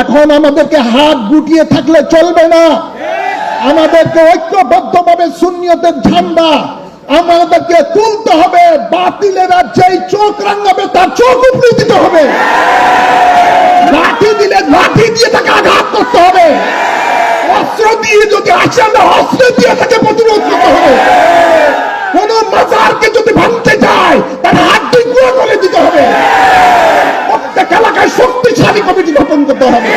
এখন আমাদেরকে হাত গুটিয়ে থাকলে চলবে না। আমাদেরকে ঐক্যবদ্ধভাবে শূন্যতের ঝান্ডা আমাদেরকে তুলতে হবে। বাতিলেরা যেই চোখ রাঙাবে, তার চোখ উপরে দিতে হবে। লাঠি দিলে লাঠি দিয়ে তাকে আঘাত করতে হবে। অস্ত্র দিয়ে যদি আসে না অস্ত্র দিয়ে তাকে প্রতিরোধ করতে হবে কোন মাজারকে যদি ভাঙতে যায় তার হাত দুই গুঁড়ো করে দিতে হবে প্রত্যেক এলাকায় শক্তিশালী কমিটি গঠন করতে হবে।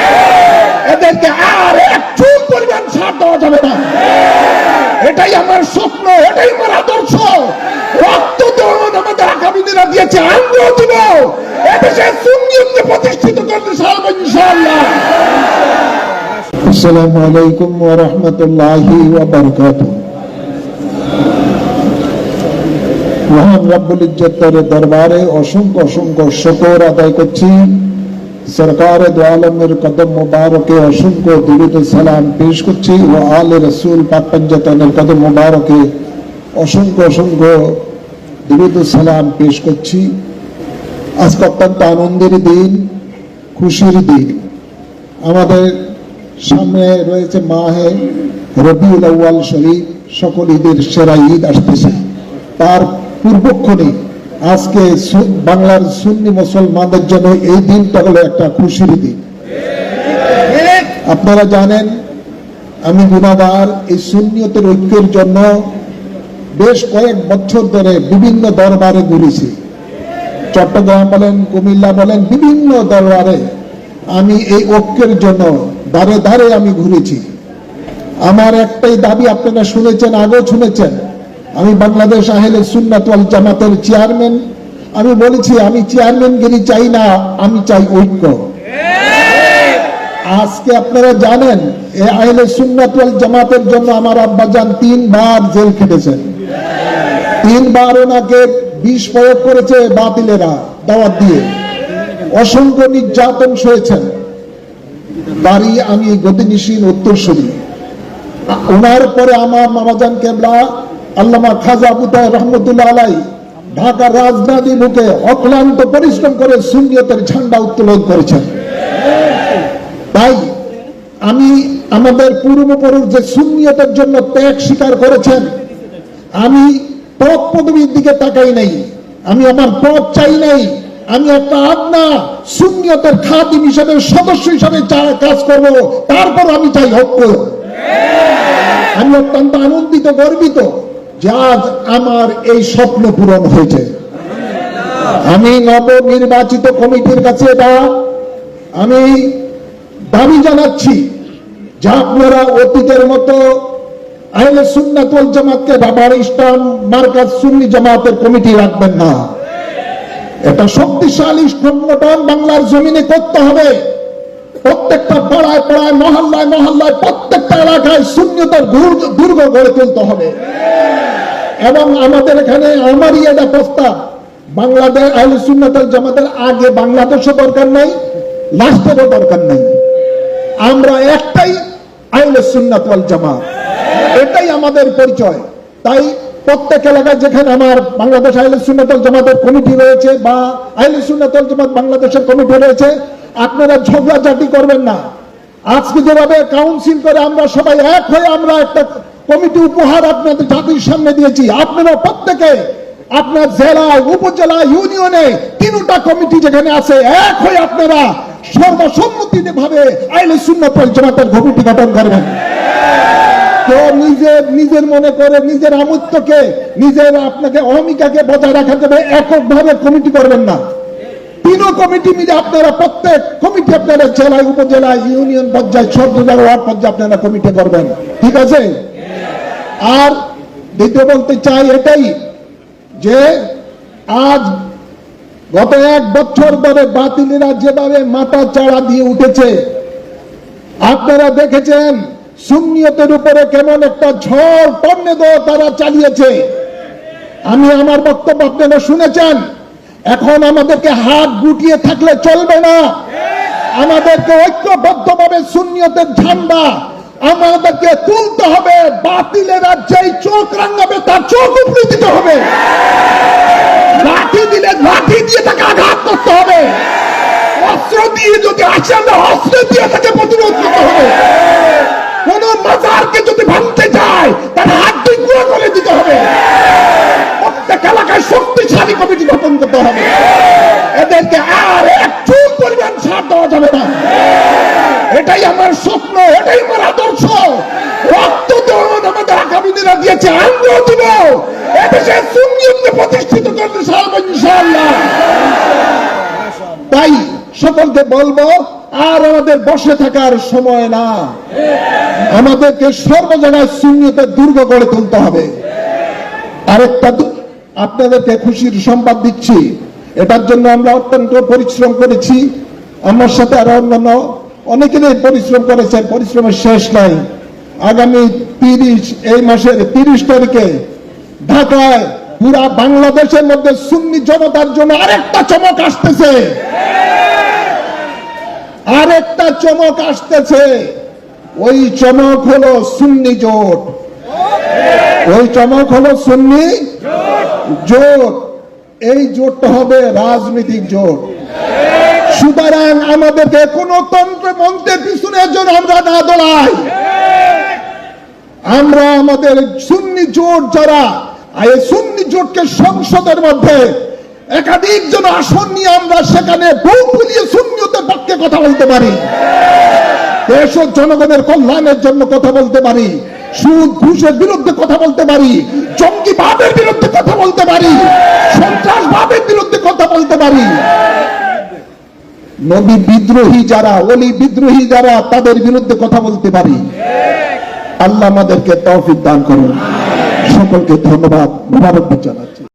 এদেরকে আর এক চুল পরিমাণ ছাড় দেওয়া যাবে না। এটাই আমার স্বপ্ন, এটাই আমার আদর্শ। রক্ত দেওয়ান আমাদের আগামী দিনে দিয়েছে দিব। এদেশে প্রতিষ্ঠিত করতে সারব আসসালামু আলাইকুম ওয়া রাহমাতুল্লাহি ওয়া বারাকাতুহু। মহান ইজ্জতের দরবারে অসংখ্য অসংখ্য শুকর আদায় করছি। সরকার দু আলমের কদম মুবারকে অসংখ্য দুরুদ সালাম পেশ করছি ও আল রসুল পাক পঞ্জতনের কদম মুবারকে অসংখ্য অসংখ্য দুরুদ সালাম পেশ করছি। আজকে অত্যন্ত আনন্দের দিন, খুশির দিন। আমাদের সামনে রয়েছে মাহে রবিউল আউয়াল শরীফ, সকল ঈদের সেরা ঈদ আসতেছে। তার পূর্বক্ষণে আজকে বাংলার সুন্নি মুসলমানদের জন্য এই দিনটা হলো একটা খুশির দিন। আপনারা জানেন, আমি গুণাগার, এই সুন্নিয়তের ঐক্যের জন্য বেশ কয়েক বছর ধরে বিভিন্ন দরবারে ঘুরেছি। চট্টগ্রাম বলেন, কুমিল্লা বলেন, বিভিন্ন দরবারে আমি এই ঐক্যের জন্য দাঁড়ে দাঁড়ে আমি ঘুরেছি। আমার একটাই দাবি, আপনারা শুনেছেন, আগেও শুনেছেন আমি বাংলাদেশ আহলে সুন্নাত জামাতের চেয়ারম্যান। আমি বলেছি, আমি চেয়ারম্যানগিরি চাই না, আমি চাই ঐক্য। আজকে আপনারা জানেন আহলে জামাতের জন্য আমার তিনবার জেল খেটেছেন। তিনবার ওনাকে বিষ প্রয়োগ করেছে বাতিলেরা দাওয়াত দিয়ে। অসংখ্য নির্যাতন সয়েছেন। বাড়ি আমি গদিনিসীন উত্তরসূরি। ওনার পরে আমার মামাজান কেবলা আল্লামা খাজা আবুতায় রহমতুল্লাহ আলাই ঢাকার রাজধানী বুকে অক্লান্ত পরিশ্রম করে সুন্নিয়তের ঝান্ডা উত্তোলন করেছেন। তাই আমি আমাদের পূর্বপুরুষ যে সুন্নিয়তের জন্য ত্যাগ স্বীকার করেছেন, আমি পদ পদবীর দিকে তাকাই নাই, আমি আমার পদ চাই নাই, আমি একটা আপনা সুন্নিয়তের খাদিম হিসাবে, সদস্য হিসাবে কাজ করব তারপর আমি চাই ঐক্য। আমি অত্যন্ত আনন্দিত, গর্বিত যে আমার এই স্বপ্ন পূরণ হয়েছে। আমি নবনির্বাচিত কমিটির কাছে এটা আমি দাবি জানাচ্ছি আপনারা অতীতের মতো জামাতকে বাবার ইসলাম মার্কাজ সুন্নি জামাতের কমিটি রাখবেন না। এটা শক্তিশালী সংগঠন বাংলার জমিনে করতে হবে। প্রত্যেকটা পাড়ায় পাড়ায়, মহল্লায় মহল্লায় প্রত্যেকটা এলাকায় শূন্যতার দুর্গ গড়ে তুলতে হবে। এবং আমাদের এখানে আমারই এটা প্রস্তাব। বাংলাদেশ আহলে সুন্নাতুল জামাতের আগে বাংলাদেশও দরকার নাই লাস্টেরও দরকার নাই। আমরা একটাই আহলে সুন্নাত জামাত। এটাই আমাদের পরিচয়। তাই প্রত্যেক এলাকায় যেখানে আমার বাংলাদেশ আহলে সুন্নাতুল জামাতের কমিটি রয়েছে বা আহলে সুন্নাতুল জামাত বাংলাদেশের কমিটি রয়েছে, আপনারা ঝগড়াঝাটি করবেন না। আজকে যেভাবে কাউন্সিল করে আমরা সবাই এক হয়ে আমরা একটা কমিটি উপহার আপনাদের জাতির সামনে দিয়েছি। আপনারা প্রত্যেকে আপনার জেলায় উপজেলা, ইউনিয়নে তিনটা কমিটি যেখানে আছে, এক হয়ে আপনারা সর্বসম্মতিতে ভাবে আইলে সুন্নত জামাতের কমিটি গঠন করবেন। নিজের নিজের মনে করে নিজের আমত্বকে, নিজের আপনাকে অহমিকাকে বজায় রাখার জন্য এককভাবে কমিটি করবেন না। তিনও কমিটি মিলে আপনারা প্রত্যেক কমিটি আপনারা জেলায়, উপজেলায়, ইউনিয়ন পর্যায়ে সর্বজেলা ওয়ার্ড পর্যায়ে আপনারা কমিটি করবেন। ঠিক আছে? আর দ্বিতীয় বলতে চাই এটাই যে আজ গত এক বছর ধরে বাতিলেরা যেভাবে মাথা চাড়া দিয়ে উঠেছে, আপনারা দেখেছেন সুন্নিয়তের উপরে কেমন একটা ঝড় টর্নেদো তারা চালিয়েছে। আমি আমার বক্তব্য আপনারা শুনেছেন, এখন আমাদেরকে হাত গুটিয়ে থাকলে চলবে না। আমাদেরকে ঐক্যবদ্ধভাবে সুন্নিয়তের ঝান্ডা আমাদেরকে তুলতে হবে, বাতিলেরা যেই চোখ রাঙাবে, তার চোখ দিতে হবে। লাঠি দিলে লাঠি দিয়ে তাকে আঘাত করতে হবে। অস্ত্র দিয়ে যদি আসে, আমরা অস্ত্র দিয়ে তাকে প্রতিরোধ করতে হবে। কোন মাজারকে যদি ভাঙতে যায় তার হাত দুই গুঁড়ো করে দিতে হবে। প্রত্যেক এলাকায় শক্তিশালী কমিটি গঠন করতে হবে। এদেরকে আর এক চুল পরিমাণ ছাড় দেওয়া যাবে না। এটাই আমার স্বপ্ন, এটাই আমার আদর্শ। রক্ত আমাদের আগামী দিনে দিয়েছে আমরাও দিব। এদেশে সুন্নিয়তকে প্রতিষ্ঠিত করতে সারবো তাই সকলকে বলব, আর আমাদের বসে থাকার সময় না। আমাদেরকে সর্ব জায়গায় শূন্যতের দুর্গ গড়ে তুলতে হবে। আরেকটা আপনাদেরকে খুশির সংবাদ দিচ্ছি। এটার জন্য আমরা অত্যন্ত পরিশ্রম করেছি। আমার সাথে আরও অন্যান্য অনেকেরই পরিশ্রম করেছেন, পরিশ্রমের শেষ নাই। আগামী তিরিশ, এই মাসের তিরিশ তারিখে ঢাকায় পুরা বাংলাদেশের মধ্যে সুন্নি জনতার জন্য আরেকটা চমক আসতেছে। আরেকটা চমক আসতেছে। ওই চমক হলো সুন্নি জোট। ওই চমক হলো সুন্নি জোট। এই জোটটা হবে রাজনৈতিক জোট। সুতরাং আমাদেরকে কোন মন্ত্রের পিছনের জন্য আমরা না দৌড়াই আমরা আমাদের সুন্নি জোট যারা এই সুন্নি জোটকে সংসদের মধ্যে একাধিক জন আসন নিয়ে আমরা সেখানে বহু ফুলিয়ে পক্ষে কথা বলতে পারি। দেশ ও জনগণের কল্যাণের জন্য কথা বলতে পারি। সুদ, ঘুষের বিরুদ্ধে কথা বলতে পারি। জঙ্গিবাদের বিরুদ্ধে কথা বলতে পারি। সন্ত্রাসবাদের বিরুদ্ধে কথা বলতে পারি। নবী বিদ্রোহী যারা অলি বিদ্রোহী যারা, তাদের বিরুদ্ধে কথা বলতে পারি। আল্লাহ আমাদেরকে তৌফিক দান করুন। সকলকে ধন্যবাদ। মোবারক জানাই